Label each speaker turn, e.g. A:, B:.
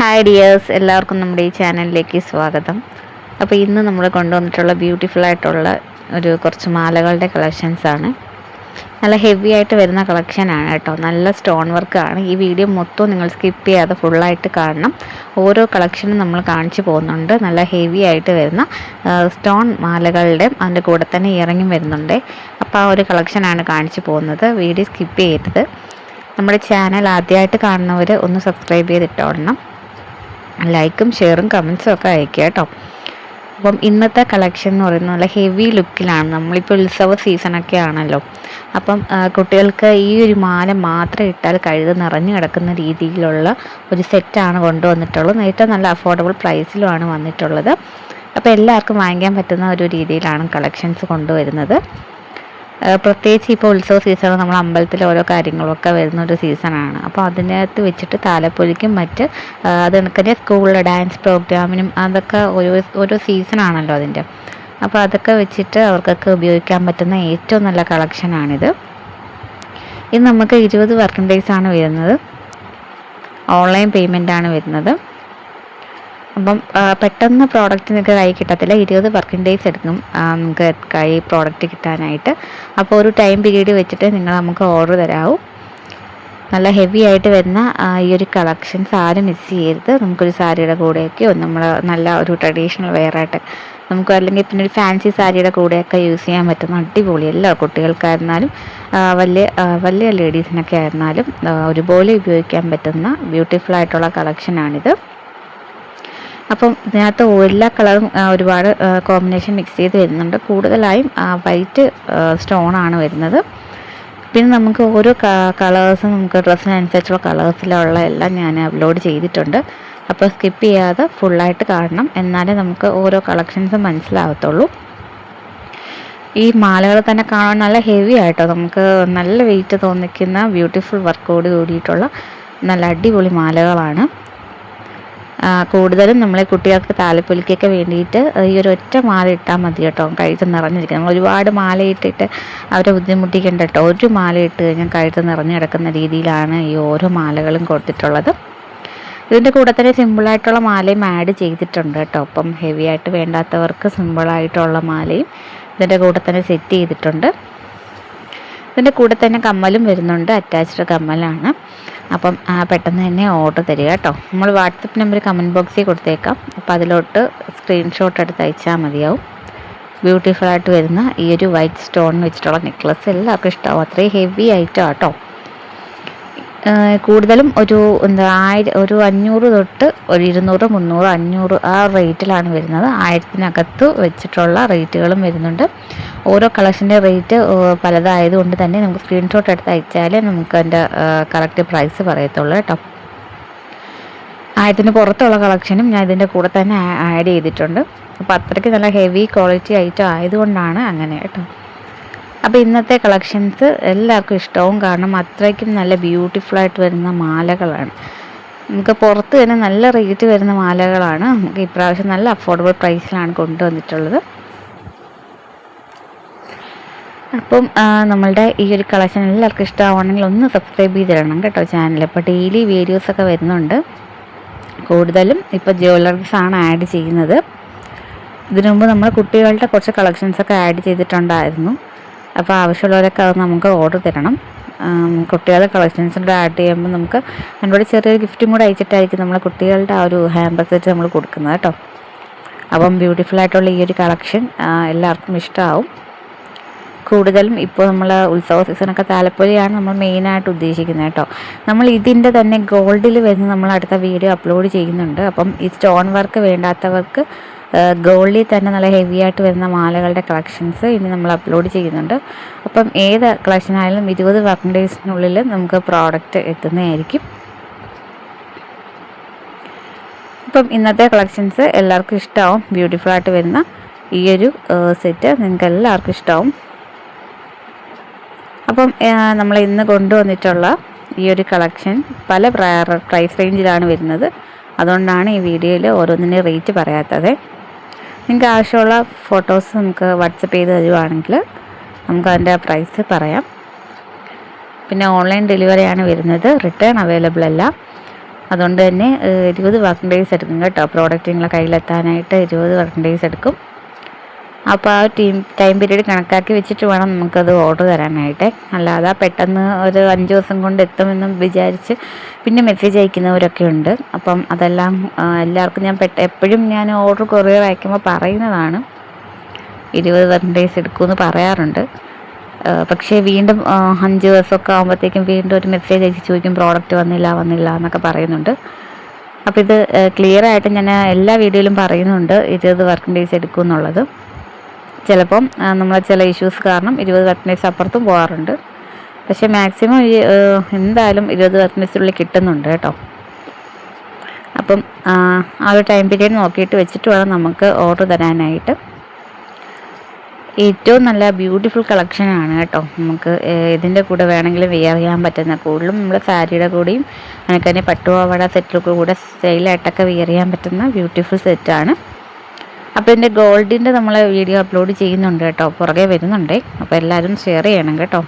A: Hi dears എല്ലാവർക്കും നമ്മുടെ ഈ ചാനലിലേക്ക് സ്വാഗതം. അപ്പോൾ ഇന്ന് നമ്മൾ കൊണ്ടുവന്നിട്ടുള്ള ബ്യൂട്ടിഫുൾ ആയിട്ടുള്ള ഒരു കുറച്ച് മാലകളുടെ കളക്ഷൻസ് ആണ്. നല്ല ഹെവി ആയിട്ട് വരുന്ന കളക്ഷനാണ് കേട്ടോ. നല്ല സ്റ്റോൺ വർക്കാണ് ഈ വീഡിയോ മൊത്തം നിങ്ങൾ സ്കിപ്പ് ചെയ്യാതെ ഫുള്ളായിട്ട് കാണണം. ഓരോ കളക്ഷനും നമ്മൾ കാണിച്ചു പോകുന്നുണ്ട്. നല്ല ഹെവി ആയിട്ട് വരുന്ന സ്റ്റോൺ മാലകളുടെ അതിന്റെ കൂടെ തന്നെ ഇറങ്ങി വരുന്നുണ്ട്. അപ്പോൾ ആ ഒരു കളക്ഷനാണ് കാണിച്ചു പോകുന്നത്. വീഡിയോ സ്കിപ്പ് ചെയ്യരുത്. നമ്മുടെ ചാനൽ ആദ്യമായിട്ട് കാണുന്നവർ ഒന്ന് സബ്സ്ക്രൈബ് ചെയ്തിട്ടോളണം ലൈക്കും ഷെയറും കമൻസും ഒക്കെ അയക്കുക കേട്ടോ. അപ്പം ഇന്നത്തെ കളക്ഷൻ എന്ന് പറയുന്നത് നല്ല ഹെവി ലുക്കിലാണ് നമ്മളിപ്പോൾ ഉത്സവ സീസണൊക്കെ ആണല്ലോ. അപ്പം കുട്ടികൾക്ക് ഈ ഒരു മാല മാത്രം ഇട്ടാൽ കഴുത് നിറഞ്ഞു കിടക്കുന്ന രീതിയിലുള്ള ഒരു സെറ്റാണ് കൊണ്ടുവന്നിട്ടുള്ളത്. ഏറ്റവും നല്ല അഫോർഡബിൾ പ്രൈസിലുമാണ് വന്നിട്ടുള്ളത്. അപ്പോൾ എല്ലാവർക്കും വാങ്ങിക്കാൻ പറ്റുന്ന ഒരു രീതിയിലാണ് കളക്ഷൻസ് കൊണ്ടുവരുന്നത്. പ്രത്യേകിച്ച് ഇപ്പോൾ ഉത്സവ സീസണിൽ നമ്മൾ അമ്പലത്തിൽ ഓരോ കാര്യങ്ങളൊക്കെ വരുന്ന ഒരു സീസണാണ് അപ്പോൾ അതിനകത്ത് വെച്ചിട്ട് താലപ്പൊലിക്കും മറ്റ് അത് കണക്കിന്റെ സ്കൂളിലെ ഡാൻസ് പ്രോഗ്രാമിനും അതൊക്കെ ഓരോ ഓരോ സീസണാണല്ലോ അതിന്റെ അപ്പോൾ അതൊക്കെ വെച്ചിട്ട് അവർക്കൊക്കെ ഉപയോഗിക്കാൻ പറ്റുന്ന ഏറ്റവും നല്ല കളക്ഷനാണിത് ഇത് നമുക്ക് ഇരുപത് വർക്കിംഗ് ഡേയ്സ് ആണ് വരുന്നത്. ഓൺലൈൻ പേയ്മെന്റ് ആണ് വരുന്നത്. അപ്പം പെട്ടെന്ന് പ്രോഡക്റ്റ് നിങ്ങൾക്ക് കൈ കിട്ടത്തില്ല. ഇരുപത് വർക്കിംഗ് ഡേയ്സ് എടുക്കും നമുക്ക് കൈ പ്രോഡക്റ്റ് കിട്ടാനായിട്ട്. അപ്പോൾ ഒരു ടൈം പീരീഡ് വെച്ചിട്ട് നിങ്ങൾ നമുക്ക് ഓർഡർ തരാവും. നല്ല ഹെവി ആയിട്ട് വരുന്ന ഈ ഒരു കളക്ഷൻസ് ആരും മിസ് ചെയ്യരുത്. നമുക്കൊരു സാരിയുടെ കൂടെയൊക്കെയോ നമ്മൾ നല്ല ഒരു ട്രഡീഷണൽ വെയറായിട്ട് നമുക്ക് അല്ലെങ്കിൽ പിന്നെ ഒരു ഫാൻസി സാരിയുടെ കൂടെയൊക്കെ യൂസ് ചെയ്യാൻ പറ്റുന്ന അടിപൊളി എല്ലാ കുട്ടികൾക്കായിരുന്നാലും വലിയ വലിയ ലേഡീസിനൊക്കെ ആയിരുന്നാലും ഒരുപോലെ ഉപയോഗിക്കാൻ പറ്റുന്ന ബ്യൂട്ടിഫുൾ ആയിട്ടുള്ള കളക്ഷനാണിത് അപ്പം ഇതിനകത്ത് എല്ലാ കളറും ഒരുപാട് കോമ്പിനേഷൻ മിക്സ് ചെയ്ത് വരുന്നുണ്ട്. കൂടുതലായും വൈറ്റ് സ്റ്റോൺ ആണ് വരുന്നത്. പിന്നെ നമുക്ക് ഓരോ കളേഴ്സ് നമുക്ക് ഡ്രസ്സിനനുസരിച്ചുള്ള കളേഴ്സിലുള്ള എല്ലാം ഞാൻ അപ്ലോഡ് ചെയ്തിട്ടുണ്ട്. അപ്പോൾ സ്കിപ്പ് ചെയ്യാതെ ഫുള്ളായിട്ട് കാണണം. എന്നാലേ നമുക്ക് ഓരോ കളക്ഷൻസും മനസ്സിലാവത്തുള്ളൂ. ഈ മാലകൾ തന്നെ കാണാൻ നല്ല ഹെവി ആയിട്ടോ നമുക്ക് നല്ല വെയിറ്റ് തോന്നിക്കുന്ന ബ്യൂട്ടിഫുൾ വർക്കോട് കൂടിയിട്ടുള്ള നല്ല അടിപൊളി മാലകളാണ്. കൂടുതലും നമ്മളെ കുട്ടികൾക്ക് താലപ്പൊലിക്കൊക്കെ വേണ്ടിയിട്ട് ഈ ഒരു ഒറ്റ മാല ഇട്ടാൽ മതി കേട്ടോ. കഴുത്ത് നിറഞ്ഞിരിക്കും നമ്മൾ ഒരുപാട് മാല ഇട്ടിട്ട് അവരെ ബുദ്ധിമുട്ടിക്കേണ്ട കേട്ടോ ഒരു മാല ഇട്ട് കഴിഞ്ഞാൽ കഴുത്ത് നിറഞ്ഞു കിടക്കുന്ന രീതിയിലാണ് ഈ ഓരോ മാലകളും കൊടുത്തിട്ടുള്ളത്. ഇതിന്റെ കൂടെ തന്നെ സിമ്പിളായിട്ടുള്ള മാലയും ആഡ് ചെയ്തിട്ടുണ്ട് കേട്ടോ. അപ്പം ഹെവി ആയിട്ട് വേണ്ടാത്തവർക്ക് സിമ്പിളായിട്ടുള്ള മാലയും ഇതിന്റെ കൂടെ തന്നെ സെറ്റ് ചെയ്തിട്ടുണ്ട്. ഇതിന്റെ കൂടെ തന്നെ കമ്മലും വരുന്നുണ്ട്. അറ്റാച്ച്ഡ് കമ്മലാണ്. അപ്പം പെട്ടെന്ന് തന്നെ ഓർഡർ തരിക കേട്ടോ. നമ്മൾ വാട്സപ്പ് നമ്പർ കമന്റ് ബോക്സിൽ കൊടുത്തേക്കാം. അപ്പോൾ അതിലോട്ട് സ്ക്രീൻഷോട്ട് എടുത്ത് അയച്ചാൽ മതിയാവും. ബ്യൂട്ടിഫുൾ ആയിട്ട് വരുന്ന ഈ ഒരു വൈറ്റ് സ്റ്റോൺ വെച്ചിട്ടുള്ള നെക്ലസ് എല്ലാവർക്കും ഇഷ്ടമാവും അത്രയും ഹെവി ആയിട്ടാണ് കേട്ടോ. കൂടുതലും ഒരു എന്താ ആയിരം ഒരു അഞ്ഞൂറ് തൊട്ട് ഒരു ഇരുന്നൂറ് മുന്നൂറ് അഞ്ഞൂറ് ആ റേറ്റിലാണ് വരുന്നത്. ആയിരത്തിനകത്ത് വെച്ചിട്ടുള്ള റേറ്റുകളും വരുന്നുണ്ട്. ഓരോ കളക്ഷന്റെ റേറ്റ് പലതായതുകൊണ്ട് തന്നെ നമുക്ക് സ്ക്രീൻഷോട്ട് എടുത്ത് അയച്ചാലേ നമുക്ക് അതിന്റെ കറക്റ്റ് പ്രൈസ് പറയത്തുള്ളൂ കേട്ടോ. ആയിരത്തിന് പുറത്തുള്ള കളക്ഷനും ഞാൻ ഇതിന്റെ കൂടെ തന്നെ ആഡ് ചെയ്തിട്ടുണ്ട്. അപ്പോൾ അത്രയ്ക്ക് നല്ല ഹെവി ക്വാളിറ്റി ഐറ്റം ആയതുകൊണ്ടാണ് അങ്ങനെ കേട്ടോ. അപ്പോൾ ഇന്നത്തെ കളക്ഷൻസ് എല്ലാവർക്കും ഇഷ്ടവും കാരണം അത്രയ്ക്കും നല്ല ബ്യൂട്ടിഫുള്ളായിട്ട് വരുന്ന മാലകളാണ്. നമുക്ക് പുറത്ത് തന്നെ നല്ല റേറ്റ് വരുന്ന മാലകളാണ്. നമുക്ക് ഇപ്രാവശ്യം നല്ല അഫോർഡബിൾ പ്രൈസിലാണ് കൊണ്ടുവന്നിട്ടുള്ളത്. അപ്പം നമ്മളുടെ ഈ ഒരു കളക്ഷൻ എല്ലാവർക്കും ഇഷ്ടമാവണമെങ്കിൽ ഒന്ന് സബ്സ്ക്രൈബ് ചെയ്തിടണം കേട്ടോ ചാനൽ അപ്പോൾ ഡെയിലി വീഡിയോസൊക്കെ വരുന്നുണ്ട്. കൂടുതലും ഇപ്പോൾ ജ്വല്ലറീസ് ആണ് ആഡ് ചെയ്യുന്നത്. ഇതിനു മുമ്പ് നമ്മൾ കുട്ടികളുടെ കുറച്ച് കളക്ഷൻസൊക്കെ ആഡ് ചെയ്തിട്ടുണ്ടായിരുന്നു. അപ്പോൾ ആവശ്യമുള്ളവരൊക്കെ അത് നമുക്ക് ഓർഡർ തരണം. കുട്ടികളുടെ കളക്ഷൻസിന്റെ ആഡ് ചെയ്യുമ്പോൾ നമുക്ക് അതിനോട് ചെറിയൊരു ഗിഫ്റ്റും കൂടെ അയച്ചിട്ടായിരിക്കും നമ്മൾ കുട്ടികളുടെ ആ ഒരു ഹാമ്പർ സെറ്റ് നമ്മൾ കൊടുക്കുന്നത് കേട്ടോ. അപ്പം ബ്യൂട്ടിഫുൾ ആയിട്ടുള്ള ഈ ഒരു കളക്ഷൻ എല്ലാവർക്കും ഇഷ്ടമാവും കൂടുതലും ഇപ്പോൾ നമ്മൾ ഉത്സവ സീസണൊക്കെ താലപ്പൊലിയാണ് നമ്മൾ മെയിനായിട്ട് ഉദ്ദേശിക്കുന്നത് കേട്ടോ. നമ്മൾ ഇതിന്റെ തന്നെ ഗോൾഡിൽ വരുന്ന നമ്മൾ അടുത്ത വീഡിയോ അപ്ലോഡ് ചെയ്യുന്നുണ്ട്. അപ്പം ഈ സ്റ്റോൺ വർക്ക് വേണ്ടാത്തവർക്ക് ഗോൾഡിൽ തന്നെ നല്ല ഹെവി ആയിട്ട് വരുന്ന മാലകളുടെ കളക്ഷൻസ് ഇനി നമ്മൾ അപ്ലോഡ് ചെയ്യുന്നുണ്ട്. അപ്പം ഏത് കളക്ഷനായാലും ഇരുപത് വർക്കിംഗ് ഡേയ്സിനുള്ളിൽ നമുക്ക് പ്രോഡക്റ്റ് എത്തുന്നതായിരിക്കും. അപ്പം ഇന്നത്തെ കളക്ഷൻസ് എല്ലാവർക്കും ഇഷ്ടമാവും. ബ്യൂട്ടിഫുൾ ആയിട്ട് വരുന്ന ഈ ഒരു സെറ്റ് നിങ്ങൾക്ക് എല്ലാവർക്കും ഇഷ്ടമാവും. അപ്പം നമ്മൾ ഇന്ന് കൊണ്ടുവന്നിട്ടുള്ള ഈ ഒരു കളക്ഷൻ പല പ്രൈസ് റേഞ്ചിലാണ് വരുന്നത്. അതുകൊണ്ടാണ് ഈ വീഡിയോയിൽ ഓരോന്നിന്റെ റേറ്റ് പറയാത്തത്. നിങ്ങൾക്ക് ആവശ്യമുള്ള ഫോട്ടോസ് നമുക്ക് വാട്സപ്പ് ചെയ്ത് തരുവാണെങ്കിൽ നമുക്ക് അതിന്റെ പ്രൈസ് പറയാം. പിന്നെ ഓൺലൈൻ ഡെലിവറിയാണ് വരുന്നത്. റിട്ടേൺ അവൈലബിൾ അല്ല. അതുകൊണ്ട് തന്നെ ഇരുപത് വർക്കിംഗ് ഡേയ്സ് എടുക്കും കേട്ടോ. പ്രോഡക്റ്റ് നിങ്ങളെ കയ്യിലെത്താനായിട്ട് ഇരുപത് വർക്കിംഗ് ഡേയ്സ് എടുക്കും. അപ്പോൾ ആ ടീം ടൈം പീരീഡ് കണക്കാക്കി വെച്ചിട്ട് വേണം നമുക്കത് ഓർഡർ തരാനായിട്ട്. അല്ലാതെ പെട്ടെന്ന് ഒരു അഞ്ച് ദിവസം കൊണ്ട് എത്തുമെന്ന് വിചാരിച്ച് പിന്നെ മെസ്സേജ് അയക്കുന്നവരൊക്കെ ഉണ്ട്. അപ്പം അതെല്ലാം എല്ലാവർക്കും ഞാൻ പെട്ട എപ്പോഴും ഞാൻ ഓർഡർ കൊറിയർ അയക്കുമ്പോൾ പറയുന്നതാണ്. ഇരുപത് വർക്കിംഗ് ഡേയ്സ് എടുക്കുമെന്ന് പറയാറുണ്ട്. പക്ഷേ വീണ്ടും അഞ്ച് ദിവസമൊക്കെ ആകുമ്പോഴത്തേക്കും വീണ്ടും ഒരു മെസ്സേജ് അയച്ച് ചോദിക്കും പ്രോഡക്റ്റ് വന്നില്ല വന്നില്ല എന്നൊക്കെ പറയുന്നുണ്ട്. അപ്പോൾ ഇത് ക്ലിയർ ആയിട്ട് ഞാൻ എല്ലാ വീഡിയോയിലും പറയുന്നുണ്ട് ഇരുപത് വർക്കിംഗ് ഡേയ്സ് എടുക്കും എന്നുള്ളത് ചിലപ്പം നമ്മളെ ചില ഇഷ്യൂസ് കാരണം ഇരുപത് വർക്കിംഗ് അപ്പുറത്തും പോകാറുണ്ട്. പക്ഷെ മാക്സിമം എന്തായാലും ഇരുപത് ഉള്ളിൽ കിട്ടുന്നുണ്ട് കേട്ടോ. അപ്പം ആ ഒരു ടൈം പീരീഡ് നോക്കിയിട്ട് വെച്ചിട്ട് വേണം നമുക്ക് ഓർഡർ തരാനായിട്ട്. ഏറ്റവും നല്ല ബ്യൂട്ടിഫുൾ കളക്ഷനാണ് കേട്ടോ. നമുക്ക് ഇതിന്റെ കൂടെ വേണമെങ്കിൽ വെയർ ചെയ്യാൻ പറ്റുന്ന. കൂടുതലും നമ്മൾ സാരിയുടെ കൂടെയും തന്നെ പട്ടുപാവാട സെറ്റിലൊക്കെ കൂടെ സ്റ്റൈലായിട്ടൊക്കെ വെയർ ചെയ്യാൻ പറ്റുന്ന ബ്യൂട്ടിഫുൾ സെറ്റാണ് അപ്പോൾ എന്റെ ഗോൾഡിന്റെ നമ്മൾ വീഡിയോ അപ്ലോഡ് ചെയ്യുന്നുണ്ട് കേട്ടോ. പുറകെ വരുന്നുണ്ട്. അപ്പോൾ എല്ലാവരും ഷെയർ ചെയ്യണം കേട്ടോ.